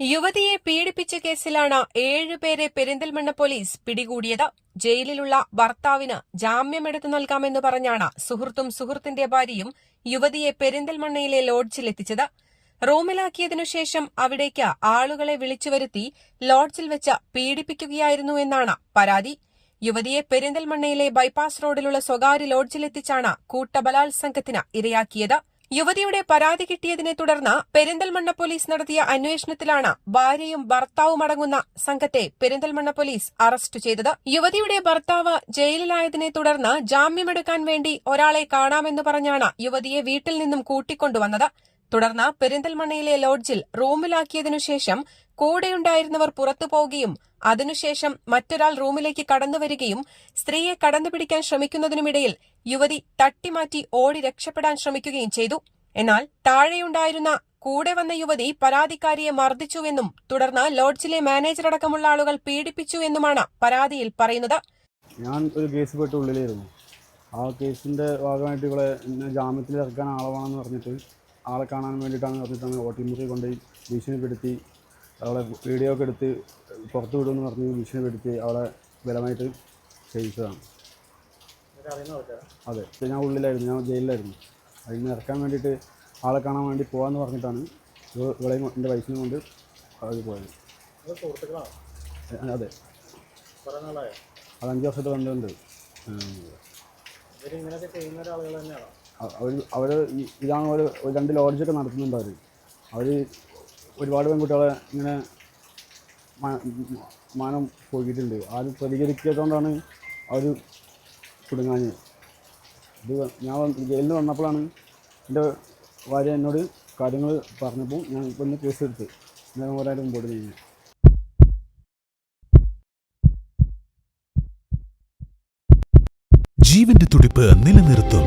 യുവതിയെ പീഡിപ്പിച്ച കേസിലാണ് ഏഴുപേരെ പെരിന്തൽമണ്ണ പോലീസ് പിടികൂടിയത്. ജയിലിലുള്ള ഭർത്താവിന് ജാമ്യമെടുത്തു നൽകാമെന്ന് പറഞ്ഞാണ് സുഹൃത്തും സുഹൃത്തിന്റെ ഭാര്യയും യുവതിയെ പെരിന്തൽമണ്ണയിലെ ലോഡ്ജിലെത്തിച്ചത്. റൂമിലാക്കിയതിനുശേഷം അവിടേക്ക് ആളുകളെ വിളിച്ചുവരുത്തി ലോഡ്ജിൽ വെച്ച് പീഡിപ്പിക്കുകയായിരുന്നു എന്നാണ് പരാതി. യുവതിയെ പെരിന്തൽമണ്ണയിലെ ബൈപ്പാസ് റോഡിലുള്ള സ്വകാര്യ ലോഡ്ജിലെത്തിച്ചാണ് കൂട്ടബലാത്സംഗത്തിന് ഇരയാക്കിയത്. യുവതിയുടെ പരാതി കിട്ടിയതിനെ തുടർന്ന് പെരിന്തൽമണ്ണ പോലീസ് നടത്തിയ അന്വേഷണത്തിലാണ് ഭാര്യയും ഭർത്താവും അടങ്ങുന്ന സംഘത്തെ പെരിന്തൽമണ്ണ പോലീസ് അറസ്റ്റ് ചെയ്തത്. യുവതിയുടെ ഭർത്താവ് ജയിലിലായതിനെ തുടർന്ന് ജാമ്യമെടുക്കാൻ വേണ്ടി ഒരാളെ കാണാമെന്ന് പറഞ്ഞാണ് യുവതിയെ വീട്ടിൽ നിന്നും കൂട്ടിക്കൊണ്ടുവന്നത്. തുടർന്ന് പെരിന്തൽമണ്ണയിലെ ലോഡ്ജിൽ റൂമിലാക്കിയതിനു ശേഷം കൂടെയുണ്ടായിരുന്നവർ പുറത്തു പോവുകയും അതിനുശേഷം മറ്റൊരാൾ റൂമിലേക്ക് കടന്നുവരികയും സ്ത്രീയെ കടന്നുപിടിക്കാൻ ശ്രമിക്കുന്നതിനുമിടയിൽ യുവതി തട്ടിമാറ്റി ഓടി രക്ഷപ്പെടാൻ ശ്രമിക്കുകയും ചെയ്തു. എന്നാൽ താഴെയുണ്ടായിരുന്ന കൂടെ വന്ന യുവതി പരാതിക്കാരിയെ മർദ്ദിച്ചുവെന്നും തുടർന്ന് ലോഡ്ജിലെ മാനേജർ അടക്കമുള്ള ആളുകൾ പീഡിപ്പിച്ചു എന്നുമാണ് പരാതിയിൽ പറയുന്നത്. ഞാൻ ഒരു കേസ് പെട്ട് ഉള്ളിലായിരുന്നു ആ കേസിന്റെ ഭാഗമായിട്ട് ഇവളെ ജാമ്യത്തിൽ ഇറക്കാൻ ആളാണെന്ന് പറഞ്ഞിട്ട് ആളെ കാണാൻ വേണ്ടിയിട്ടാണ് പറഞ്ഞിട്ടാണ് ഓട്ടിമുറി കൊണ്ടുപോയി ഭീഷണിപ്പെടുത്തി അവളെ വീഡിയോ ഒക്കെ എടുത്ത് പുറത്ത് വിടുമെന്ന് പറഞ്ഞ് ഭീഷണിപ്പെടുത്തി അവളെ ബലമായിട്ട് ചെയ്യിച്ചതാണ് അതെ. ഞാൻ ഉള്ളിലായിരുന്നു. ഞാൻ ജയിലിലായിരുന്നു. അതിൽ നിന്ന് ഇറക്കാൻ വേണ്ടിയിട്ട് ആളെ കാണാൻ വേണ്ടി പോകാമെന്ന് പറഞ്ഞിട്ടാണ് ഇവ- ഇവളെയും എന്റെ വയസ്സിനും കൊണ്ട് അവർ പോയത്. അതെ. അത് അഞ്ച് വർഷത്തെ ബന്ധമുണ്ട്. ഉം. അവർ അവർ ഇതാണ് ഒരു രണ്ട് ലോഡ്ജൊക്കെ നടത്തുന്നുണ്ട് അവർ അവർ ഒരുപാട് പെൺകുട്ടികളെ ഇങ്ങനെ മാനം പോയിട്ടുണ്ട് ആരും പ്രതികരിക്കാത്തതുകൊണ്ടാണ് അവർ കുടുങ്ങാഞ്ഞ്. ഇത് ഞാൻ ജയിലിൽ വന്നപ്പോഴാണ് എന്റെ ഭാര്യ എന്നോട് കാര്യങ്ങൾ പറഞ്ഞപ്പോൾ ഞാൻ ഇപ്പം ഇന്ന് കേസ് എടുത്ത്. ഞാൻ ഒരാളും മുമ്പോട്ട് നീങ്ങി ജീവന്റെ തുടിപ്പ് നിലനിർത്തും.